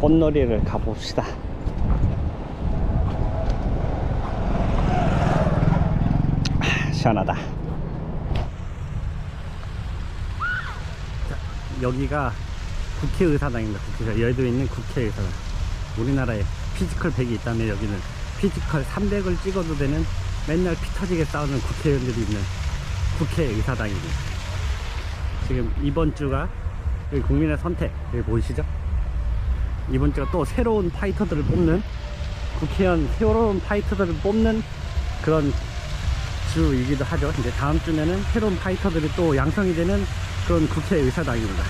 꽃놀이를 가봅시다. 아, 시원하다. 여기가 국회의사당입니다. 국회의사. 여의도에 있는 국회의사당. 우리나라에 피지컬 100이 있다면 여기는 피지컬 300을 찍어도 되는 맨날 피 터지게 싸우는 국회의원들이 있는 국회의사당입니다. 지금 이번 주가 국민의 선택 여기 보이시죠? 이번 주가 또 새로운 파이터들을 뽑는 국회의원 새로운 파이터들을 뽑는 그런 주이기도 하죠. 이제 다음 주면은 새로운 파이터들이 또 양성이 되는 그런 국회의사당입니다.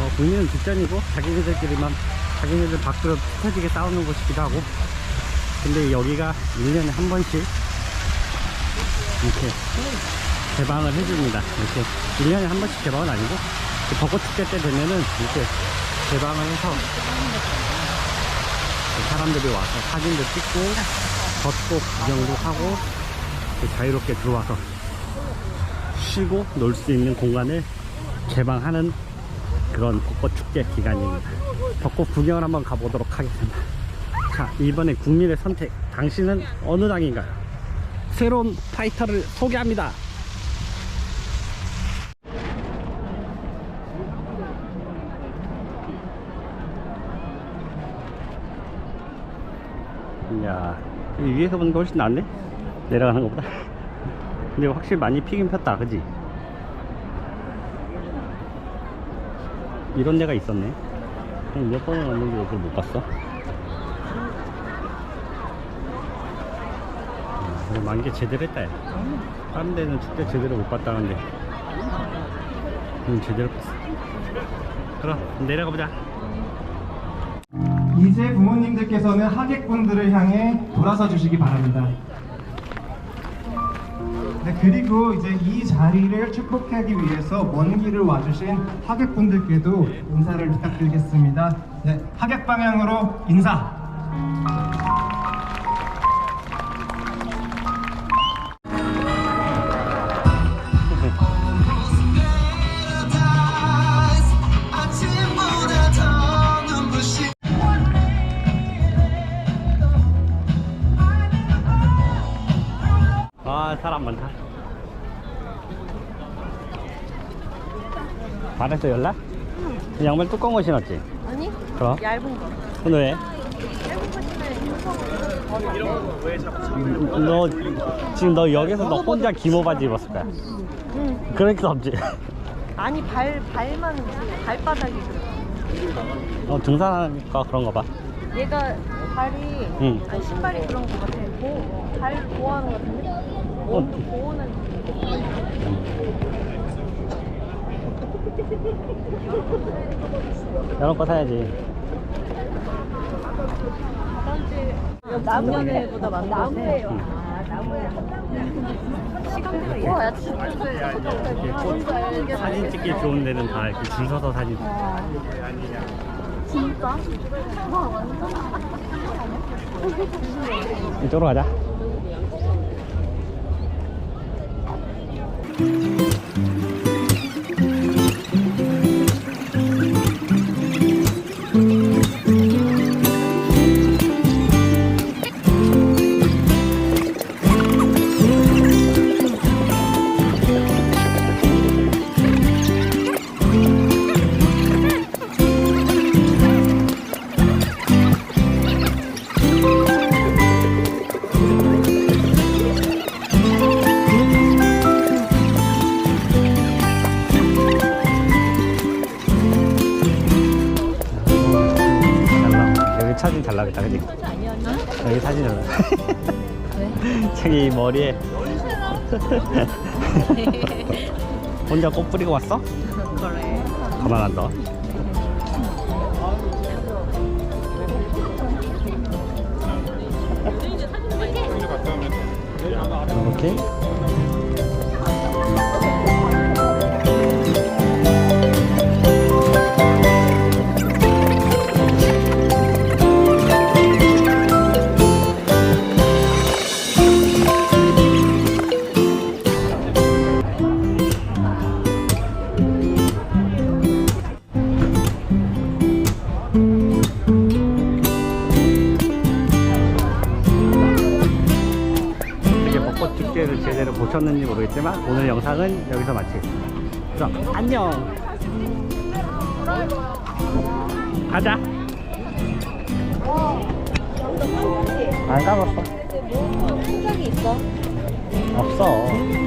어, 국민은 뒷전이고 자기네들끼리만 자기네들 밖으로 터지게 싸우는 곳이기도 하고 근데 여기가 1년에 한 번씩 이렇게 개방을 해줍니다. 이렇게 1년에 한 번씩 개방은 아니고 그 벚꽃 축제 때 되면은 이렇게 개방을 해서 사람들이 와서 사진도 찍고 벚꽃 구경도 하고 자유롭게 들어와서 쉬고 놀 수 있는 공간을 개방하는 그런 벚꽃 축제 기간입니다. 벚꽃 구경을 한번 가보도록 하겠습니다. 자, 이번에 국민의 선택. 당신은 어느 당인가요? 새로운 파이터를 소개합니다. 이야, 이 위에서 보는 게 훨씬 낫네? 내려가는 것보다. 근데 확실히 많이 피긴 폈다, 그지? 이런 데가 있었네. 몇 번을 왔는데 여기를 못 봤어. 아, 만개 제대로 했다. 야. 다른 데는 축제 제대로 못 봤다는데. 응, 제대로 봤어. 그럼, 내려가 보자. 이제 부모님들께서는 하객분들을 향해 돌아서 주시기 바랍니다. 네, 그리고 이제 이 자리를 축복하기 위해서 먼 길을 와주신 하객분들께도 인사를 부탁드리겠습니다. 네, 하객 방향으로 인사. 아, 사람 많다. 잘했어, 연락? 양말 두꺼운 거 신었지? 아니 그럼? 얇은 거 오늘 왜? 얇은 거 흰색으로 너 지금 너 여기서 너 혼자 기모 바지 입었을 거야. 응수 없지. 아니 발 발만 발바닥이 그래 어, 등산하니까 그런가 봐. 얘가 발이 응. 아니 신발이 그런 거 같아 보, 발 보호하는 거 같은데? 몸 보호는 이런 거 사야지. 작년에보다 많은 나무예요. 아 나무에 시간대가 와 진짜 이렇게 사진 찍기 좋은 데는 다 이렇게 줄 서서 사진. 진짜? 와 완전 이쪽으로 가자. 사진 잘 나겠다, 그지? 여기 사진 잘 나와. 저기 머리에 혼자 꽃 뿌리고 왔어? 그래 가만 안 둬. 이렇게 제대로 보셨는지 모르겠지만 오늘 영상은 여기서 마치겠습니다. 그럼 안녕. 가자. 안 가봤어. 뭐 생각이 있어? 없어.